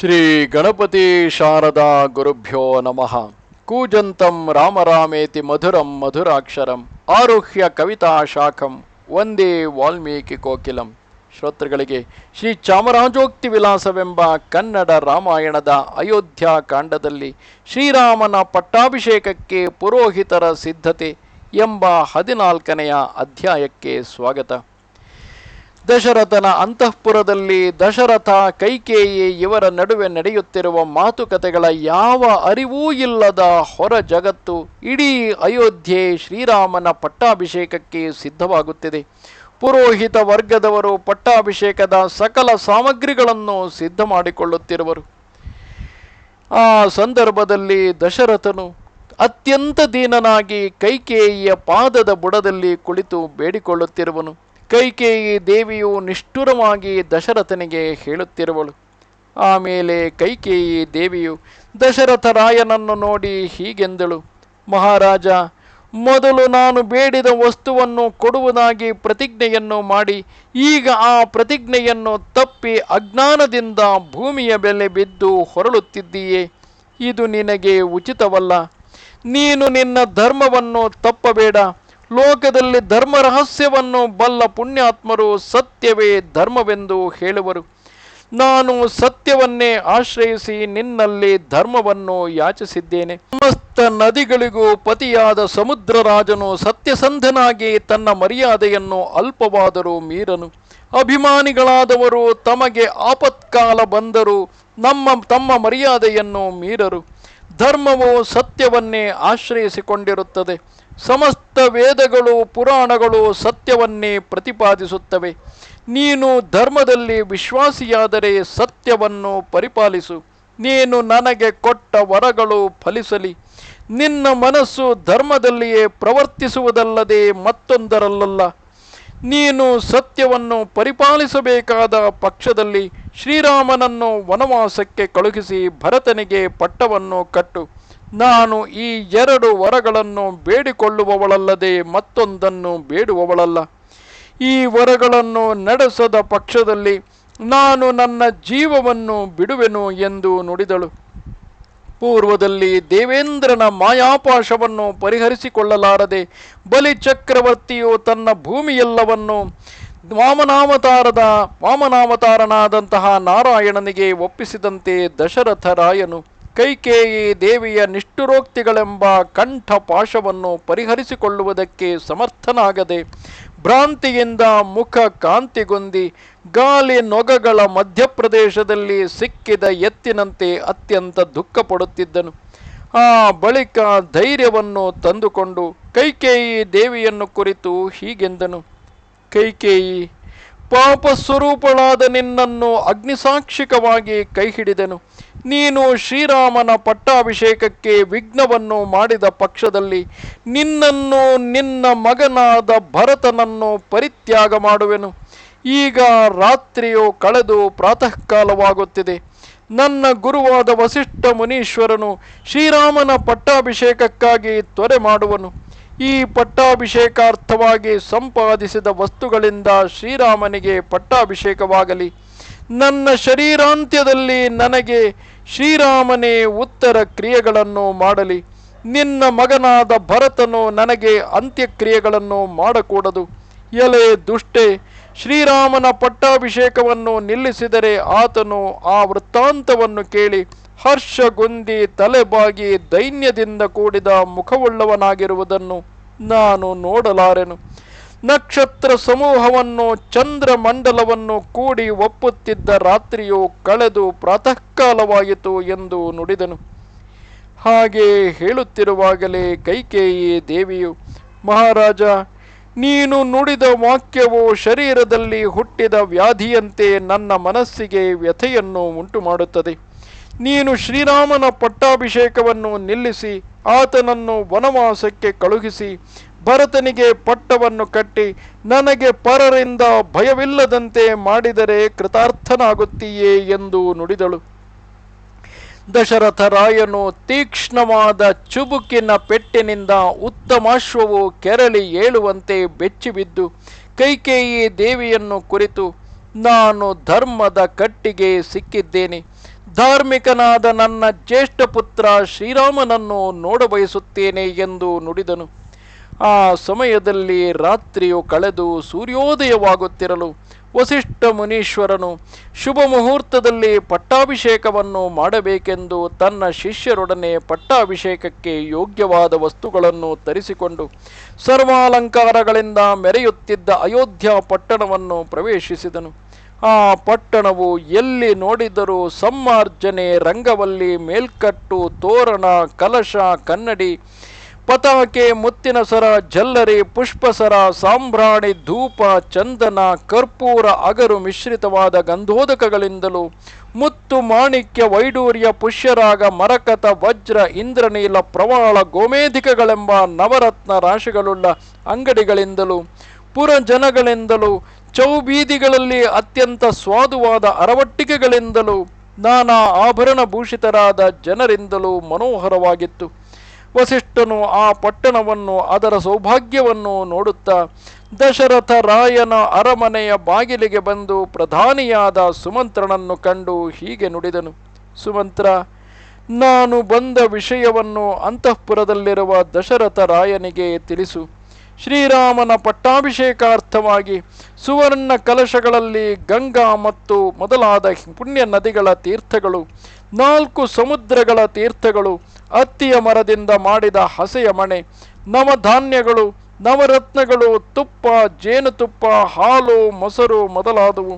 ಶ್ರೀ ಗಣಪತಿ ಶಾರದಾ ಗುರುಭ್ಯೋ ನಮಃ. ಕೂಜಂತಂ ರಾಮರಾಮೇತಿ ಮಧುರಂ ಮಧುರಾಕ್ಷರಂ ಆರುಹ್ಯ ಕವಿತಾ ಶಾಖಂ ಒಂದೇ ವಾಲ್ಮೀಕಿ ಕೋಕಿಲಂ. ಶ್ರೋತೃಗಳಿಗೆ ಶ್ರೀ ಚಾಮರಾಜೋಕ್ತಿ ವಿಲಾಸವೆಂಬ ಕನ್ನಡ ರಾಮಾಯಣದ ಅಯೋಧ್ಯ ಕಾಂಡದಲ್ಲಿ ಶ್ರೀರಾಮನ ಪಟ್ಟಾಭಿಷೇಕಕ್ಕೆ ಪುರೋಹಿತರ ಸಿದ್ಧತೆ ಎಂಬ ಹದಿನಾಲ್ಕನೆಯ ಅಧ್ಯಾಯಕ್ಕೆ ಸ್ವಾಗತ. ದಶರಥನ ಅಂತಃಪುರದಲ್ಲಿ ದಶರಥ ಕೈಕೇಯಿ ಇವರ ನಡುವೆ ನಡೆಯುತ್ತಿರುವ ಮಾತುಕತೆಗಳ ಯಾವ ಅರಿವೂ ಇಲ್ಲದ ಹೊರ ಜಗತ್ತು ಇಡೀ ಅಯೋಧ್ಯೆ ಶ್ರೀರಾಮನ ಪಟ್ಟಾಭಿಷೇಕಕ್ಕೆ ಸಿದ್ಧವಾಗುತ್ತಿದೆ. ಪುರೋಹಿತ ವರ್ಗದವರು ಪಟ್ಟಾಭಿಷೇಕದ ಸಕಲ ಸಾಮಗ್ರಿಗಳನ್ನು ಸಿದ್ಧ ಮಾಡಿಕೊಳ್ಳುತ್ತಿರುವರು. ಆ ಸಂದರ್ಭದಲ್ಲಿ ದಶರಥನು ಅತ್ಯಂತ ದೀನನಾಗಿ ಕೈಕೇಯಿಯ ಪಾದದ ಬುಡದಲ್ಲಿ ಕುಳಿತು ಬೇಡಿಕೊಳ್ಳುತ್ತಿರುವನು. ಕೈಕೇಯಿ ದೇವಿಯು ನಿಷ್ಠುರವಾಗಿ ದಶರಥನಿಗೆ ಹೇಳುತ್ತಿರುವಳು. ಆಮೇಲೆ ಕೈಕೇಯಿ ದೇವಿಯು ದಶರಥ ರಾಯನನ್ನು ನೋಡಿ ಹೀಗೆಂದಳು. ಮಹಾರಾಜ, ಮೊದಲು ನಾನು ಬೇಡಿದ ವಸ್ತುವನ್ನು ಕೊಡುವುದಾಗಿ ಪ್ರತಿಜ್ಞೆಯನ್ನು ಮಾಡಿ, ಈಗ ಆ ಪ್ರತಿಜ್ಞೆಯನ್ನು ತಪ್ಪಿ ಅಜ್ಞಾನದಿಂದ ಭೂಮಿಯ ಬೆಲೆ ಬಿದ್ದು ಹೊರಳುತ್ತಿದ್ದೀಯೇ. ಇದು ನಿನಗೆ ಉಚಿತವಲ್ಲ. ನೀನು ನಿನ್ನ ಧರ್ಮವನ್ನು ತಪ್ಪಬೇಡ. ಲೋಕದಲ್ಲಿ ಧರ್ಮ ರಹಸ್ಯವನ್ನು ಬಲ್ಲ ಪುಣ್ಯಾತ್ಮರು ಸತ್ಯವೇ ಧರ್ಮವೆಂದು ಹೇಳುವರು. ನಾನು ಸತ್ಯವನ್ನೇ ಆಶ್ರಯಿಸಿ ನಿನ್ನಲ್ಲಿ ಧರ್ಮವನ್ನು ಯಾಚಿಸಿದ್ದೇನೆ. ಸಮಸ್ತ ನದಿಗಳಿಗೂ ಪತಿಯಾದ ಸಮುದ್ರರಾಜನು ಸತ್ಯಸಂಧನಾಗಿ ತನ್ನ ಮರ್ಯಾದೆಯನ್ನು ಅಲ್ಪವಾದರೂ ಮೀರನು. ಅಭಿಮಾನಿಗಳಾದವರು ತಮಗೆ ಆಪತ್ಕಾಲ ಬಂದರೂ ನಮ್ಮ ತಮ್ಮ ಮರ್ಯಾದೆಯನ್ನು ಮೀರರು. ಧರ್ಮವು ಸತ್ಯವನ್ನೇ ಆಶ್ರಯಿಸಿಕೊಂಡಿರುತ್ತದೆ. ಸಮಸ್ತ ವೇದಗಳು, ಪುರಾಣಗಳು ಸತ್ಯವನ್ನೇ ಪ್ರತಿಪಾದಿಸುತ್ತವೆ. ನೀನು ಧರ್ಮದಲ್ಲಿ ವಿಶ್ವಾಸಿಯಾದರೆ ಸತ್ಯವನ್ನು ಪರಿಪಾಲಿಸು. ನೀನು ನನಗೆ ಕೊಟ್ಟ ವರಗಳು ಫಲಿಸಲಿ. ನಿನ್ನ ಮನಸ್ಸು ಧರ್ಮದಲ್ಲಿಯೇ ಪ್ರವರ್ತಿಸುವುದಲ್ಲದೆ ಮತ್ತೊಂದರಲ್ಲಲ್ಲ. ನೀನು ಸತ್ಯವನ್ನು ಪರಿಪಾಲಿಸಬೇಕಾದ ಪಕ್ಷದಲ್ಲಿ ಶ್ರೀರಾಮನನ್ನು ವನವಾಸಕ್ಕೆ ಕಳುಹಿಸಿ ಭರತನಿಗೆ ಪಟ್ಟವನ್ನು ಕಟ್ಟು. ನಾನು ಈ ಎರಡು ವರಗಳನ್ನು ಬೇಡಿಕೊಳ್ಳುವವಳಲ್ಲದೆ ಮತ್ತೊಂದನ್ನು ಬೇಡುವವಳಲ್ಲ. ಈ ವರಗಳನ್ನು ನಡೆಸದ ಪಕ್ಷದಲ್ಲಿ ನಾನು ನನ್ನ ಜೀವವನ್ನು ಬಿಡುವೆನು ಎಂದು ನುಡಿದಳು. ಪೂರ್ವದಲ್ಲಿ ದೇವೇಂದ್ರನ ಮಾಯಾಪಾಶವನ್ನು ಪರಿಹರಿಸಿಕೊಳ್ಳಲಾರದೆ ಬಲಿ ಚಕ್ರವರ್ತಿಯು ತನ್ನ ಭೂಮಿಯೆಲ್ಲವನ್ನು ವಾಮನಾವತಾರದ ವಾಮನಾವತಾರನಾದಂತಹ ನಾರಾಯಣನಿಗೆ ಒಪ್ಪಿಸಿದಂತೆ ದಶರಥರಾಯನು ಕೈಕೇಯಿ ದೇವಿಯ ನಿಷ್ಠುರೋಕ್ತಿಗಳೆಂಬ ಕಂಠ ಪಾಶವನ್ನು ಪರಿಹರಿಸಿಕೊಳ್ಳುವುದಕ್ಕೆ ಸಮರ್ಥನಾಗದೆ ಭ್ರಾಂತಿಯಿಂದ ಮುಖ ಕಾಂತಿಗೊಂದಿ ಗಾಲಿ ನೊಗಗಳ ಮಧ್ಯಪ್ರದೇಶದಲ್ಲಿ ಸಿಕ್ಕಿದ ಎತ್ತಿನಂತೆ ಅತ್ಯಂತ ದುಃಖಪಡುತ್ತಿದ್ದನು. ಆ ಬಳಿಕ ಧೈರ್ಯವನ್ನು ತಂದುಕೊಂಡು ಕೈಕೇಯಿ ದೇವಿಯನ್ನು ಕುರಿತು ಹೀಗೆಂದನು. ಕೈಕೇಯಿ ಪಾಪ ಸ್ವರೂಪಳಾದ ನಿನ್ನನ್ನು ಅಗ್ನಿಸಾಕ್ಷಿಕವಾಗಿ ಕೈ ಹಿಡಿದೆನು ನೀನು ಶ್ರೀರಾಮನ ಪಟ್ಟಾಭಿಷೇಕಕ್ಕೆ ವಿಘ್ನವನ್ನು ಮಾಡಿದ ಪಕ್ಷದಲ್ಲಿ ನಿನ್ನನ್ನು ನಿನ್ನ ಮಗನಾದ ಭರತನನ್ನು ಪರಿತ್ಯಾಗ ಮಾಡುವೆನು. ಈಗ ರಾತ್ರಿಯು ಕಳೆದು ಪ್ರಾತಃ ಕಾಲವಾಗುತ್ತಿದೆ ನನ್ನ ಗುರುವಾದ ವಸಿಷ್ಠ ಮುನೀಶ್ವರನು ಶ್ರೀರಾಮನ ಪಟ್ಟಾಭಿಷೇಕಕ್ಕಾಗಿ ತ್ವರೆ ಮಾಡುವನು. ಈ ಪಟ್ಟಾಭಿಷೇಕಾರ್ಥವಾಗಿ ಸಂಪಾದಿಸಿದ ವಸ್ತುಗಳಿಂದ ಶ್ರೀರಾಮನಿಗೆ ಪಟ್ಟಾಭಿಷೇಕವಾಗಲಿ. ನನ್ನ ಶರೀರಾಂತ್ಯದಲ್ಲಿ ನನಗೆ ಶ್ರೀರಾಮನೇ ಉತ್ತರ ಕ್ರಿಯೆಗಳನ್ನು ಮಾಡಲಿ. ನಿನ್ನ ಮಗನಾದ ಭರತನು ನನಗೆ ಅಂತ್ಯಕ್ರಿಯೆಗಳನ್ನು ಮಾಡಕೂಡದು. ಎಲೆ ದುಷ್ಟೆ, ಶ್ರೀರಾಮನ ಪಟ್ಟಾಭಿಷೇಕವನ್ನು ನಿಲ್ಲಿಸಿದರೆ ಆತನು ಆ ವೃತ್ತಾಂತವನ್ನು ಕೇಳಿ ಹರ್ಷಗುಂದಿ ತಲೆಬಾಗಿ ದೈನ್ಯದಿಂದ ಕೂಡಿದ ಮುಖವುಳ್ಳವನಾಗಿರುವುದನ್ನು ನಾನು ನೋಡಲಾರೆನು. ನಕ್ಷತ್ರ ಸಮೂಹವನ್ನು, ಚಂದ್ರಮಂಡಲವನ್ನು ಕೂಡಿ ಒಪ್ಪುತ್ತಿದ್ದ ರಾತ್ರಿಯು ಕಳೆದು ಪ್ರಾತಃಕಾಲವಾಯಿತು ಎಂದು ನುಡಿದನು. ಹಾಗೆ ಹೇಳುತ್ತಿರುವಾಗಲೇ ಕೈಕೇಯಿ ದೇವಿಯು, ಮಹಾರಾಜ, ನೀನು ನುಡಿದ ವಾಕ್ಯವು ಶರೀರದಲ್ಲಿ ಹುಟ್ಟಿದ ವ್ಯಾಧಿಯಂತೆ ನನ್ನ ಮನಸ್ಸಿಗೆ ವ್ಯಥೆಯನ್ನು ಉಂಟು ಮಾಡುತ್ತದೆ ನೀನು ಶ್ರೀರಾಮನ ಪಟ್ಟಾಭಿಷೇಕವನ್ನು ನಿಲ್ಲಿಸಿ, ಆತನನ್ನು ವನವಾಸಕ್ಕೆ ಕಳುಹಿಸಿ, ಭರತನಿಗೆ ಪಟ್ಟವನ್ನು ಕಟ್ಟಿ, ನನಗೆ ಪರರಿಂದ ಭಯವಿಲ್ಲದಂತೆ ಮಾಡಿದರೆ ಕೃತಾರ್ಥನಾಗುತ್ತೀಯೇ ಎಂದು ನುಡಿದಳು. ದಶರಥ ರಾಯನು ತೀಕ್ಷ್ಣವಾದ ಚುಬುಕಿನ ಪೆಟ್ಟಿನಿಂದ ಉತ್ತಮಾಶ್ವವು ಕೆರಳಿ ಏಳುವಂತೆ ಬೆಚ್ಚಿಬಿದ್ದು, ಕೈಕೇಯಿ ದೇವಿಯನ್ನು ಕುರಿತು, ನಾನು ಧರ್ಮದ ಕಟ್ಟಿಗೆ ಸಿಕ್ಕಿದ್ದೇನೆ. ಧಾರ್ಮಿಕನಾದ ನನ್ನ ಜ್ಯೇಷ್ಠ ಪುತ್ರ ಶ್ರೀರಾಮನನ್ನು ನೋಡಬಯಸುತ್ತೇನೆ ಎಂದು ನುಡಿದನು. ಆ ಸಮಯದಲ್ಲಿ ರಾತ್ರಿಯು ಕಳೆದು ಸೂರ್ಯೋದಯವಾಗುತ್ತಿರಲು ವಸಿಷ್ಠ ಮುನೀಶ್ವರನು ಶುಭ ಮುಹೂರ್ತದಲ್ಲಿ ಪಟ್ಟಾಭಿಷೇಕವನ್ನು ಮಾಡಬೇಕೆಂದು ತನ್ನ ಶಿಷ್ಯರೊಡನೆ ಪಟ್ಟಾಭಿಷೇಕಕ್ಕೆ ಯೋಗ್ಯವಾದ ವಸ್ತುಗಳನ್ನು ತರಿಸಿಕೊಂಡು ಸರ್ವಾಲಂಕಾರಗಳಿಂದ ಮೆರೆಯುತ್ತಿದ್ದ ಅಯೋಧ್ಯ ಪಟ್ಟಣವನ್ನು ಪ್ರವೇಶಿಸಿದನು. ಆ ಪಟ್ಟಣವು ಎಲ್ಲಿ ನೋಡಿದರೂ ಸಮ್ಮಾರ್ಜನೆ ರಂಗವಲ್ಲಿ ಮೇಲ್ಕಟ್ಟು, ತೋರಣ, ಕಲಶ, ಕನ್ನಡಿ, ಪತಾಕೆ, ಮುತ್ತಿನ ಸರ, ಜಲ್ಲರಿ, ಪುಷ್ಪಸರ, ಸಾಂಬ್ರಾಣಿ, ಧೂಪ, ಚಂದನ, ಕರ್ಪೂರ, ಅಗರು ಮಿಶ್ರಿತವಾದ ಗಂಧೋದಕಗಳಿಂದಲೂ ಮುತ್ತು, ಮಾಣಿಕ್ಯ, ವೈಡೂರ್ಯ, ಪುಷ್ಯರಾಗ, ಮರಕತ, ವಜ್ರ, ಇಂದ್ರನೀಲ, ಪ್ರವಾಳ, ಗೋಮೇಧಿಕಗಳೆಂಬ ನವರತ್ನ ರಾಶಿಗಳುಳ್ಳ ಅಂಗಡಿಗಳಿಂದಲೂ ಪುರಜನಗಳಿಂದಲೂ ಚೌಬೀದಿಗಳಲ್ಲಿ ಅತ್ಯಂತ ಸ್ವಾದುವಾದ ಅರವಟ್ಟಿಕೆಗಳಿಂದಲೂ ನಾನಾ ಆಭರಣ ಭೂಷಿತರಾದ ಜನರಿಂದಲೂ ಮನೋಹರವಾಗಿತ್ತು. ವಸಿಷ್ಠನು ಆ ಪಟ್ಟಣವನ್ನು ಅದರ ಸೌಭಾಗ್ಯವನ್ನು ನೋಡುತ್ತಾ ದಶರಥ ರಾಯನ ಅರಮನೆಯ ಬಾಗಿಲಿಗೆ ಬಂದು ಪ್ರಧಾನಿಯಾದ ಸುಮಂತ್ರನನ್ನು ಕಂಡು ಹೀಗೆ ನುಡಿದನು. ಸುಮಂತ್ರ, ನಾನು ಬಂದ ವಿಷಯವನ್ನು ಅಂತಃಪುರದಲ್ಲಿರುವ ದಶರಥ ರಾಯನಿಗೆ ತಿಳಿಸು. ಶ್ರೀರಾಮನ ಪಟ್ಟಾಭಿಷೇಕಾರ್ಥವಾಗಿ ಸುವರ್ಣ ಕಲಶಗಳಲ್ಲಿ ಗಂಗಾ ಮತ್ತು ಮೊದಲಾದ ಪುಣ್ಯ ನದಿಗಳ ತೀರ್ಥಗಳು, ನಾಲ್ಕು ಸಮುದ್ರಗಳ ತೀರ್ಥಗಳು, ಅತ್ತಿಯ ಮರದಿಂದ ಮಾಡಿದ ಹಸೆಯ ಮಣೆ, ನವಧಾನ್ಯಗಳು, ನವರತ್ನಗಳು, ತುಪ್ಪ, ಜೇನುತುಪ್ಪ, ಹಾಲು, ಮೊಸರು ಮೊದಲಾದವು.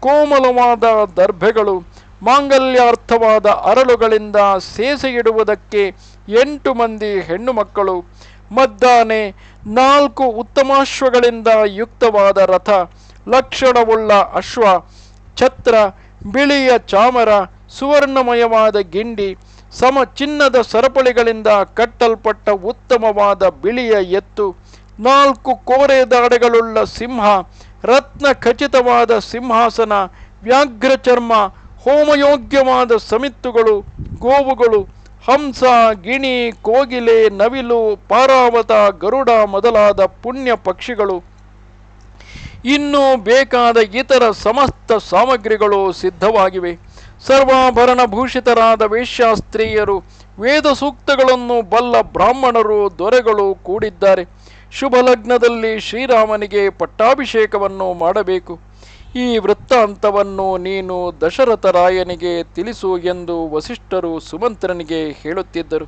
ಕೋಮಲವಾದ ದರ್ಭೆಗಳು, ಮಾಂಗಲ್ಯಾರ್ಥವಾದ ಅರಳುಗಳಿಂದ ಸೇಸೆಯಿಡುವುದಕ್ಕೆ ಎಂಟು ಮಂದಿ ಹೆಣ್ಣು ಮಕ್ಕಳು ಮದ್ದಾನೆ ನಾಲ್ಕು ಉತ್ತಮಾಶ್ವಗಳಿಂದ ಯುಕ್ತವಾದ ರಥ, ಲಕ್ಷಣವುಳ್ಳ ಅಶ್ವ, ಛತ್ರ, ಬಿಳಿಯ ಚಾಮರ, ಸುವರ್ಣಮಯವಾದ ಗಿಂಡಿ ಸಮ ಚಿನ್ನದ ಸರಪಳಿಗಳಿಂದ ಕಟ್ಟಲ್ಪಟ್ಟ ಉತ್ತಮವಾದ ಬಿಳಿಯ ಎತ್ತು, ನಾಲ್ಕು ಕೋರೆ ದಾಡೆಗಳುಳ್ಳ ಸಿಂಹ, ರತ್ನ ಖಚಿತವಾದ ಸಿಂಹಾಸನ ವ್ಯಾಘ್ರ ಚರ್ಮ ಹೋಮಯೋಗ್ಯವಾದ ಸಮಿತ್ತುಗಳು, ಗೋವುಗಳು ಹಂಸ, ಗಿಣಿ, ಕೋಗಿಲೆ, ನವಿಲು, ಪಾರಾವತ, ಗರುಡ ಮೊದಲಾದ ಪುಣ್ಯ ಪಕ್ಷಿಗಳು. ಇನ್ನೂ ಬೇಕಾದ ಇತರ ಸಮಸ್ತ ಸಾಮಗ್ರಿಗಳು ಸಿದ್ಧವಾಗಿವೆ. ಸರ್ವಾಭರಣ ಭೂಷಿತರಾದ ವೇಶ್ಯಾಸ್ತ್ರೀಯರು ವೇದ ಸೂಕ್ತಗಳನ್ನು ಬಲ್ಲ ಬ್ರಾಹ್ಮಣರು, ದೊರೆಗಳು ಕೂಡಿದ್ದಾರೆ. ಶುಭ ಲಗ್ನದಲ್ಲಿ ಶ್ರೀರಾಮನಿಗೆ ಪಟ್ಟಾಭಿಷೇಕವನ್ನು ಮಾಡಬೇಕು. ಈ ವೃತ್ತಾಂತವನ್ನು ನೀನು ದಶರಥರಾಯನಿಗೆ ತಿಳಿಸು ಎಂದು ವಸಿಷ್ಠರು ಸುಮಂತ್ರನಿಗೆ ಹೇಳುತ್ತಿದ್ದರು.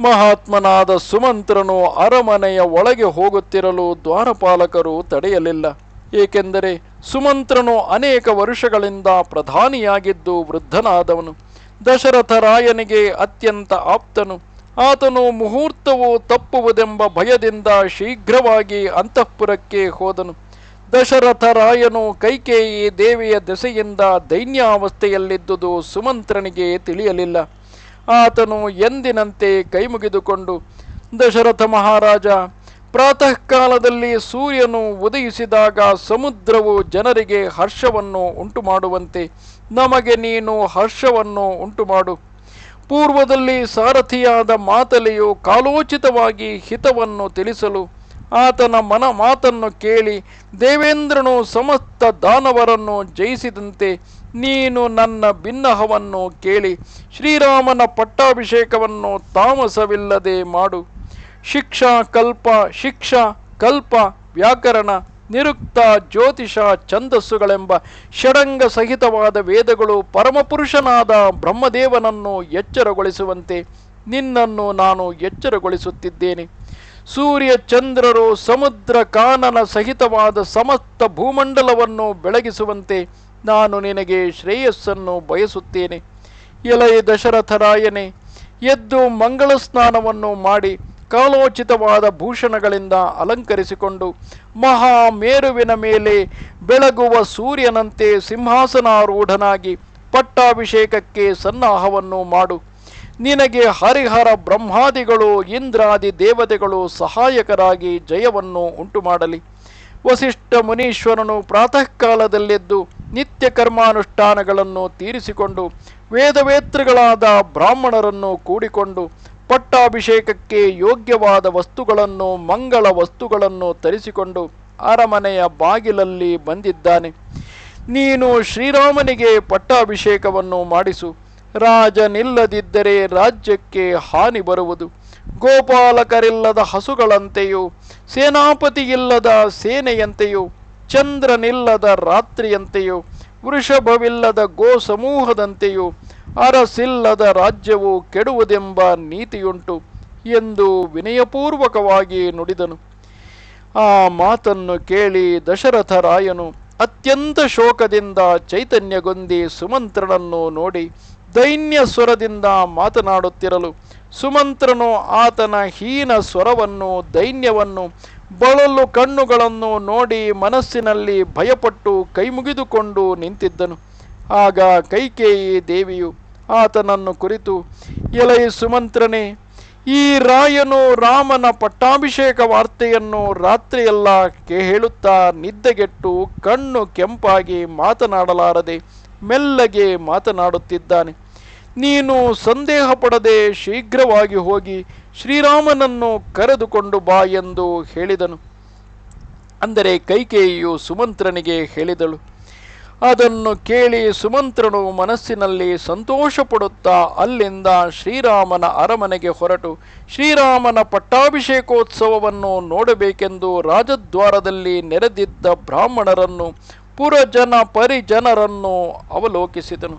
ಮಹಾತ್ಮನಾದ ಸುಮಂತ್ರನು ಅರಮನೆಯ ಒಳಗೆ ಹೋಗುತ್ತಿರಲು ದ್ವಾರಪಾಲಕರು ತಡೆಯಲಿಲ್ಲ. ಏಕೆಂದರೆ ಸುಮಂತ್ರನು ಅನೇಕ ವರ್ಷಗಳಿಂದ ಪ್ರಧಾನಿಯಾಗಿದ್ದು ವೃದ್ಧನಾದವನು. ದಶರಥರಾಯನಿಗೆ ಅತ್ಯಂತ ಆಪ್ತನು. ಆತನು ಮುಹೂರ್ತವು ತಪ್ಪುವುದೆಂಬ ಭಯದಿಂದ ಶೀಘ್ರವಾಗಿ ಅಂತಃಪುರಕ್ಕೆ ಹೋದನು. ದಶರಥ ರಾಯನು ಕೈಕೇಯಿ ದೇವಿಯ ದೆಸೆಯಿಂದ ದೈನ್ಯಾವಸ್ಥೆಯಲ್ಲಿದ್ದುದು ಸುಮಂತ್ರನಿಗೆ ತಿಳಿಯಲಿಲ್ಲ. ಆತನು ಎಂದಿನಂತೆ ಕೈಮುಗಿದುಕೊಂಡು, ದಶರಥ ಮಹಾರಾಜ ಪ್ರಾತಃ ಕಾಲದಲ್ಲಿ ಸೂರ್ಯನು ಉದಯಿಸಿದಾಗ ಸಮುದ್ರವು ಜನರಿಗೆ ಹರ್ಷವನ್ನು ಉಂಟು ಮಾಡುವಂತೆ ನಮಗೆ ನೀನು ಹರ್ಷವನ್ನು ಉಂಟು ಮಾಡು ಪೂರ್ವದಲ್ಲಿ ಸಾರಥಿಯಾದ ಮಾತಲೆಯು ಕಾಲೋಚಿತವಾಗಿ ಹಿತವನ್ನು ತಿಳಿಸಲು ಆತನ ಮನ ಮಾತನ್ನು ಕೇಳಿ ದೇವೇಂದ್ರನು ಸಮಸ್ತ ದಾನವರನ್ನು ಜಯಿಸಿದಂತೆ ನೀನು ನನ್ನ ಭಿನ್ನಹವನ್ನು ಕೇಳಿ ಶ್ರೀರಾಮನ ಪಟ್ಟಾಭಿಷೇಕವನ್ನು ತಾಮಸವಿಲ್ಲದೆ ಮಾಡು. ಶಿಕ್ಷಾ ಕಲ್ಪ ಶಿಕ್ಷಾ ಕಲ್ಪ, ವ್ಯಾಕರಣ, ನಿರುಕ್ತ, ಜ್ಯೋತಿಷ, ಛಂದಸ್ಸುಗಳೆಂಬ ಷಡಂಗ ಸಹಿತವಾದ ವೇದಗಳು ಪರಮಪುರುಷನಾದ ಬ್ರಹ್ಮದೇವನನ್ನು ಎಚ್ಚರಗೊಳಿಸುವಂತೆ ನಿನ್ನನ್ನು ನಾನು ಎಚ್ಚರಗೊಳಿಸುತ್ತಿದ್ದೇನೆ. ಸೂರ್ಯ ಚಂದ್ರರು ಸಮುದ್ರ ಕಾನನ ಸಹಿತವಾದ ಸಮಸ್ತ ಭೂಮಂಡಲವನ್ನು ಬೆಳಗಿಸುವಂತೆ ನಾನು ನಿನಗೆ ಶ್ರೇಯಸ್ಸನ್ನು ಬಯಸುತ್ತೇನೆ. ಎಲೈ ದಶರಥರಾಯನೆ, ಎದ್ದು ಮಂಗಳ ಸ್ನಾನವನ್ನು ಮಾಡಿ ಕಾಲೋಚಿತವಾದ ಭೂಷಣಗಳಿಂದ ಅಲಂಕರಿಸಿಕೊಂಡು ಮಹಾ ಮೇರುವಿನ ಮೇಲೆ ಬೆಳಗುವ ಸೂರ್ಯನಂತೆ ಸಿಂಹಾಸನಾರೂಢನಾಗಿ ಪಟ್ಟಾಭಿಷೇಕಕ್ಕೆ ಸನ್ನಾಹವನ್ನು ಮಾಡು. ನಿನಗೆ ಹರಿಹರ ಬ್ರಹ್ಮಾದಿಗಳು, ಇಂದ್ರಾದಿ ದೇವತೆಗಳು ಸಹಾಯಕರಾಗಿ ಜಯವನ್ನು ಉಂಟು ಮಾಡಲಿ ವಸಿಷ್ಠ ಮುನೀಶ್ವರನು ಪ್ರಾತಃ ಕಾಲದಲ್ಲೆದ್ದು ನಿತ್ಯ ಕರ್ಮಾನುಷ್ಠಾನಗಳನ್ನು ತೀರಿಸಿಕೊಂಡು ವೇದವೇತ್ರಗಳಾದ ಬ್ರಾಹ್ಮಣರನ್ನು ಕೂಡಿಕೊಂಡು ಪಟ್ಟಾಭಿಷೇಕಕ್ಕೆ ಯೋಗ್ಯವಾದ ವಸ್ತುಗಳನ್ನು, ಮಂಗಳ ವಸ್ತುಗಳನ್ನು ತರಿಸಿಕೊಂಡು ಅರಮನೆಯ ಬಾಗಿಲಲ್ಲಿ ಬಂದಿದ್ದಾನೆ. ನೀನು ಶ್ರೀರಾಮನಿಗೆ ಪಟ್ಟಾಭಿಷೇಕವನ್ನು ಮಾಡಿಸು. ರಾಜನಿಲ್ಲದಿದ್ದರೆ ರಾಜ್ಯಕ್ಕೆ ಹಾನಿ ಬರುವುದು. ಗೋಪಾಲಕರಿಲ್ಲದ ಹಸುಗಳಂತೆಯೂ, ಸೇನಾಪತಿಯಿಲ್ಲದ ಸೇನೆಯಂತೆಯೂ, ಚಂದ್ರನಿಲ್ಲದ ರಾತ್ರಿಯಂತೆಯೂ, ವೃಷಭವಿಲ್ಲದ ಗೋ ಸಮೂಹದಂತೆಯೂ ಅರಸಿಲ್ಲದ ರಾಜ್ಯವು ಕೆಡುವುದೆಂಬ ನೀತಿಯುಂಟು ಎಂದು ವಿನಯಪೂರ್ವಕವಾಗಿ ನುಡಿದನು. ಆ ಮಾತನ್ನು ಕೇಳಿ ದಶರಥ ರಾಯನು ಅತ್ಯಂತ ಶೋಕದಿಂದ ಚೈತನ್ಯಗೊಂದಿ ಸುಮಂತ್ರನನ್ನು ನೋಡಿ ದೈನ್ಯ ಸ್ವರದಿಂದ ಮಾತನಾಡುತ್ತಿರಲು. ಸುಮಂತ್ರನು ಆತನ ಹೀನ ಸ್ವರವನ್ನು, ದೈನ್ಯವನ್ನು, ಬಳಲು ಕಣ್ಣುಗಳನ್ನು ನೋಡಿ ಮನಸ್ಸಿನಲ್ಲಿ ಭಯಪಟ್ಟು ಕೈಮುಗಿದುಕೊಂಡು ನಿಂತಿದ್ದನು. ಆಗ ಕೈಕೇಯಿ ದೇವಿಯು ಆತನನ್ನು ಕುರಿತು, ಎಲೈ ಸುಮಂತ್ರನೇ, ಈ ರಾಯನು ರಾಮನ ಪಟ್ಟಾಭಿಷೇಕ ವಾರ್ತೆಯನ್ನು ರಾತ್ರಿಯೆಲ್ಲ ಕೇ ಹೇಳುತ್ತಾ ನಿದ್ದೆಗೆಟ್ಟು ಕಣ್ಣು ಕೆಂಪಾಗಿ ಮಾತನಾಡಲಾರದೆ, ಮೆಲ್ಲಗೆ ಮಾತನಾಡುತ್ತಿದ್ದಾನೆ. ನೀನು ಸಂದೇಹ ಪಡದೆ ಶೀಘ್ರವಾಗಿ ಹೋಗಿ ಶ್ರೀರಾಮನನ್ನು ಕರೆದುಕೊಂಡು ಬಾ ಎಂದು ಹೇಳಿದನು. ಅಂದರೆ ಕೈಕೇಯಿಯು ಸುಮಂತ್ರನಿಗೆ ಹೇಳಿದಳು. ಅದನ್ನು ಕೇಳಿ ಸುಮಂತ್ರನು ಮನಸ್ಸಿನಲ್ಲಿ ಸಂತೋಷ ಪಡುತ್ತಾ ಅಲ್ಲಿಂದ ಶ್ರೀರಾಮನ ಅರಮನೆಗೆ ಹೊರಟು. ಶ್ರೀರಾಮನ ಪಟ್ಟಾಭಿಷೇಕೋತ್ಸವವನ್ನು ನೋಡಬೇಕೆಂದು ರಾಜದ್ವಾರದಲ್ಲಿ ನೆರೆದಿದ್ದ ಬ್ರಾಹ್ಮಣರನ್ನು, ಪುರಜನ ಪರಿಜನರನ್ನು ಅವಲೋಕಿಸಿದನು.